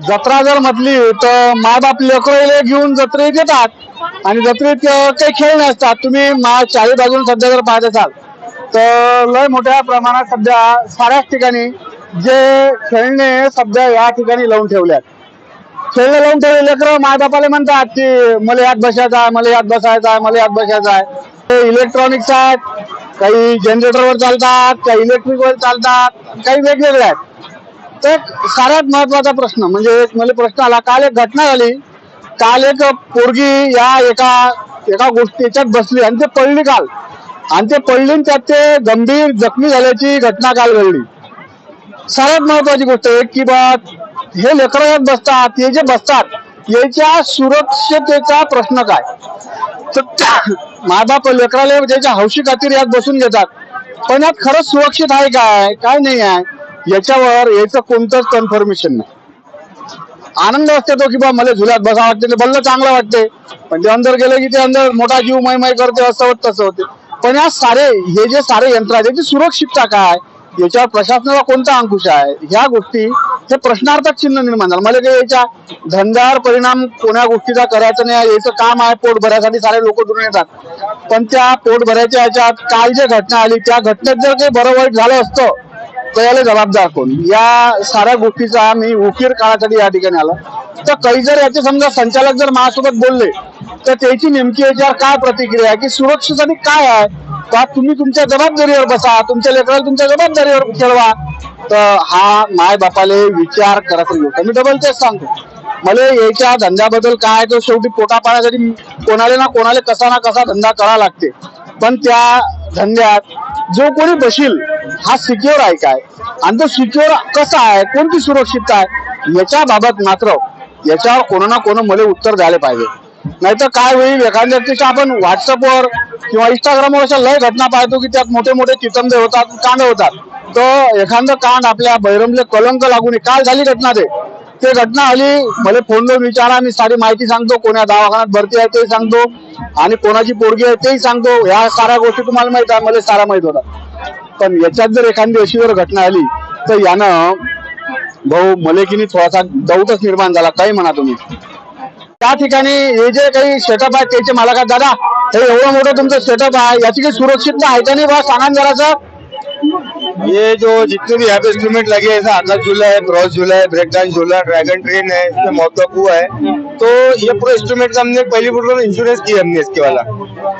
जत्रा जर म्हटली तर मायबाप लेकरं घेऊन जत्रेत येतात आणि जत्रेत काही खेळ नसतात. तुम्ही मा चारी बाजून सध्या जर पाहत असाल तर लय मोठ्या प्रमाणात सध्या साऱ्याच ठिकाणी जे खेळणे सध्या या ठिकाणी लावून ठेवल्यात. खेळणे लावून ठेवले लेकरं मायबापाला म्हणतात की मला यात बसायचं आहे मला यात बसायचं आहे मला यात बसायचं आहे. ते इलेक्ट्रॉनिक्स आहेत काही जनरेटरवर चालतात काही इलेक्ट्रिकवर चालतात काही वेगवेगळे आहेत. तर सगळ्यात महत्त्वाचा प्रश्न म्हणजे एक मला प्रश्न आला काल एक घटना झाली. काल एक पोरगी या एका एका गोष्टी याच्यात बसली आणि ते पडली काल. आणि ते पडली आणि त्यात ते गंभीर जखमी झाल्याची घटना काल घडली. सगळ्यात महत्वाची गोष्ट एक की बा हे लेकरं यात बसतात हे जे बसतात याच्या सुरक्षतेचा प्रश्न काय? तर मायबाप लेकराला त्याच्या हौशी खातीर यात बसून घेतात. पण यात खरंच सुरक्षित आहे काय? काय नाही आहे. याच्यावर याचं कोणतंच कन्फर्मेशन नाही. आनंद असते तो की बा मला झुल्यात बसा वाटते ते भल्लं चांगलं वाटते. पण ते अंदर गेलं की ते अंदर मोठा जीव मै मै करते असं होत तसं होते. पण या सारे हे जे सारे यंत्र आहेत याची सुरक्षितता काय? याच्यावर प्रशासनाला कोणता अंकुश आहे? ह्या गोष्टी हे प्रश्नार्थक चिन्ह निर्माण झालं. मला काही याच्या धंद्यावर परिणाम कोण्या गोष्टीचा करायचा नाही याचं काम आहे पोट भरायसाठी सारे लोक दुरून येतात. पण त्या पोट भरायच्या याच्यात काल जे घटना आली त्या घटनेत जर काही बरं वाईट झालं असतं त्याला जबाबदार कोण. या साऱ्या गोष्टीचा मी उकीर काळासाठी या ठिकाणी आलो. तर काही जर याचे समजा संचालक जर माझ्यासोबत बोलले तर त्याची नेमकी याच्यावर काय प्रतिक्रिया आहे की सुरक्षेसाठी काय आहे? का तुम्ही तुमच्या जबाबदारीवर बसा तुमच्या लेकराला तुमच्या जबाबदारीवर खेळवा? तर हा माय बापाले विचार करत होता मी डबल तेच सांगतो. मला याच्या धंद्याबद्दल काय तो शेवटी पोटा पाण्यासाठी कोणाला ना कोणाला कसा ना कसा धंदा करावा लागते. पण त्या धंद्यात जो कोणी बशील हा सिक्युअर आहे काय? आणि तो सिक्युअर कसा आहे? कोणती सुरक्षितता आहे? याच्या बाबत मात्र याच्यावर कोणा ना कोण मला उत्तर द्यायला पाहिजे. नाहीतर काय होईल? एखाद्या व्यक्तीच्या आपण व्हॉट्सअपवर किंवा इंस्टाग्रामवर अशा लय घटना पाहतो की त्यात मोठे मोठे चितंबे होतात कांड होतात. तर एखादं कांड आपल्या बैरमले कलंक लागून नये. काल झाली घटना ते. ते घटना आली मला फोनवर विचारा मी सारी माहिती सांगतो कोण्या दवाखान्यात भरती आहे तेही सांगतो आणि कोणाची पोरगी आहे तेही सांगतो. ह्या साऱ्या गोष्टी तुम्हाला माहीत आहे मला सारा माहीत होता. पण याच्यात जर एखादी अशी जर घटना आली तर यानं भाऊ मले की नाही थोडासा डाऊटच निर्माण झाला काही म्हणा तुम्ही. त्या ठिकाणी हे जे काही सेटअप आहे त्याचे मला काय दादा हे एवढं मोठं तुमचं सेटअप आहे याची काही सुरक्षितता आहे का नाही बा? सांगा ना ये जो जितने भी यहाँ पे इंस्ट्रूमेंट लगे हैं आकाश झूला है क्रॉस झूला है ब्रेक डांस झूला ड्रैगन ट्रेन है, इसमें मौत कुआ है। तो ये पूरा इंस्ट्रूमेंट का हमने पहली फुट इंश्योरेंस किया हमने इसके वाला।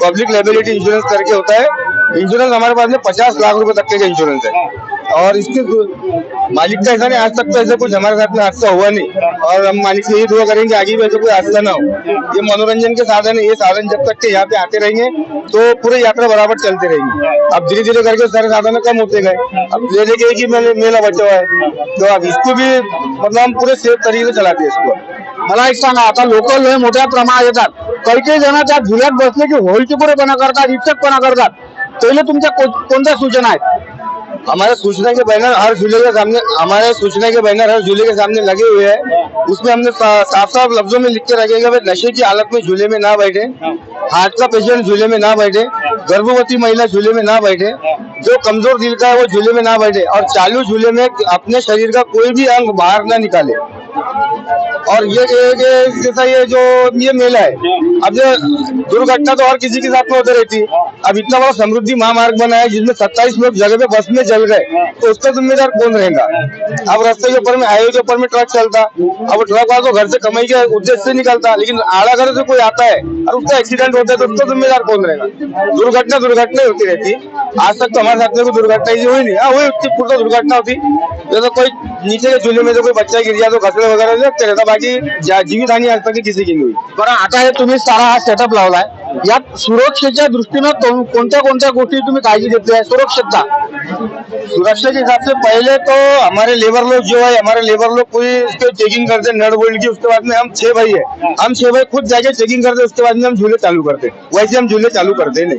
पब्लिक लाइबिलिटी इंश्योरेंस करके होता है। इंश्योरेंस हमारे पास में पचास लाख रुपए तक का इंश्योरेंस है। और इसके मालिक का ऐसा नहीं आज तक तो ऐसा कुछ हमारे साथ में हादसा हुआ नहीं। और हम मालिक से यही दुआ करेंगे आगे भी ऐसा कोई हादसा ना हो। ये मनोरंजन के साधन है ये साधन जब तक के यहाँ पे आते रहेंगे तो पूरी यात्रा बराबर चलते रहेंगे। अब धीरे धीरे करके सारे साधन कम होते गए। अब ले लेके एक ही मेला बचा हुआ है। तो अब इसको भी मतलब हम पूरे सेफ तरीके से चलाते हैं इसको। मला एक सांगा आता लोक मोठ्या प्रमाणात येतात. काही काही जण त्या झुल्यात बसले की होलचुपुरेपणा करतात इच्छकपणा करतात पहिले तुमच्या को- कोणत्या सूचना आहेत हमारे सूचना के बैनर हर झूले के सामने हमारे सूचना के बैनर हर झूले के सामने लगे हुए हैं। उसमें हमने साफ़ साफ़ लफ्जों में लिख के रखे कि भाई नशे की हालत में झूले में ना बैठे हार्ट का पेशेंट झूले में ना बैठे, गर्भवती महिला झूले में ना बैठे, जो कमज़ोर दिल का है वो झूले में ना बैठे और चालू झूले में अपने शरीर का कोई भी अंग बाहर ना निकाले। और ये ये- जैसा ये जो ये मेला है। अब ये दुर्घटना तो और किसी के साथ में होती रहती। है अब इतना बड़ा समृद्धि महामार्ग बना है जिसमें 27 लोग जगह पे बस में जल गए। तो उसका जिम्मेदार कौन रहेगा? अब रास्ते के ऊपर में हाईवे के ऊपर में ट्रक चलता। अब ट्रक वाला तो घर से कमाई के उद्देश्य से निकलता। लेकिन आड़ा घर से कोई आता है और उसका एक्सीडेंट होता है तो उसका जिम्मेदार कौन रहेगा? दुर्घटना दुर्घटना ही होती रहती। आज तक तो हमारे साथ में कोई दुर्घटना हुई नहीं। हाँ हुई उसकी पूर्व दुर्घटना होती। जैसे कोई नीचे के झूले में जो कोई बच्चा गिर गया तो घसले वगैरह लगते रहता बाकी जीवित हानि आज तक किसी की नहीं हुई। बरं आता हे तुम्ही सारा हा सेटअप लावलाय. यात सुरक्षेच्या दृष्टीनं कोण- कोणत्या कोणत्या गोष्टी तुम्ही काळजी घेतली आहे? सुरक्षितता सुरक्षा के हिसाब से पहले तो हमारे लेबर लोग जो है हमारे लेबर लोग पूरी उसके चेकिंग करते हैं नट बोल्ट की उसके बाद में हम छह भाई है। हम छह भाई खुद जाके चेकिंग करते हैं उसके बाद में हम झूले चालू करते। हैं वैसे हम झूले चालू करते नहीं।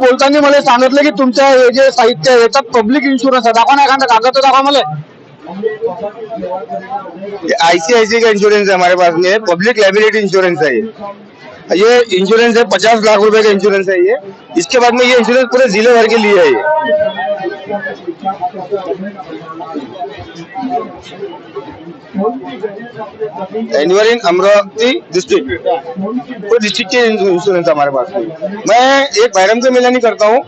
बोलताना मला सांगितलं की तुमच्या हे जे साहित्य आहे, याच्यात पब्लिक इन्शुरन्स आहे. दाखवा ना एखादा कागद तर दाखवा मला. आईसीआईसी का इंश्योरेंस है हमारे पास में पब्लिक लाइबिलिटी इंश्योरेंस है ये ये इंश्योरेंस है पचास लाख रुपए का इंश्योरेंस है. ये इसके बाद में ये इंश्योरेंस पूरे ज़िले भर के लिए है ये एनवर इन अमरावती डिस्ट्रिक्ट वो डिस्ट्रिक्ट के इंश्योरेंस हमारे पास। मैं एक बैरम से मेला नहीं करता हूँ।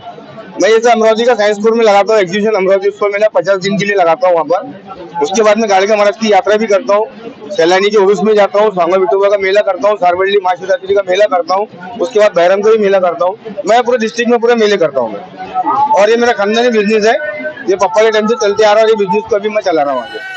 मैं जैसे अमरावती का साइंस स्कूल में लगाता हूँ एग्जीबिशन अमरावती स्कूल मेला पचास दिन के लिए लगाता हूँ वहाँ पर। उसके बाद में गाड़ी का महाराज की यात्रा भी करता हूँ। सैलानी के उर्स में जाता हूँ सांगा विठोबा का मेला करता हूँ सारवल्ली महाशिवरात्रि का मेला करता हूँ। उसके बाद बैरम का भी मेला करता हूँ। मैं पूरे डिस्ट्रिक्ट में पूरे मेले करता हूँ। और ये मेरा खानदानी बिज़नेस है। ये पप्पा के टाइम से चलते आ रहा है ये बिज़नेस को अभी मैं चला रहा हूँ आगे।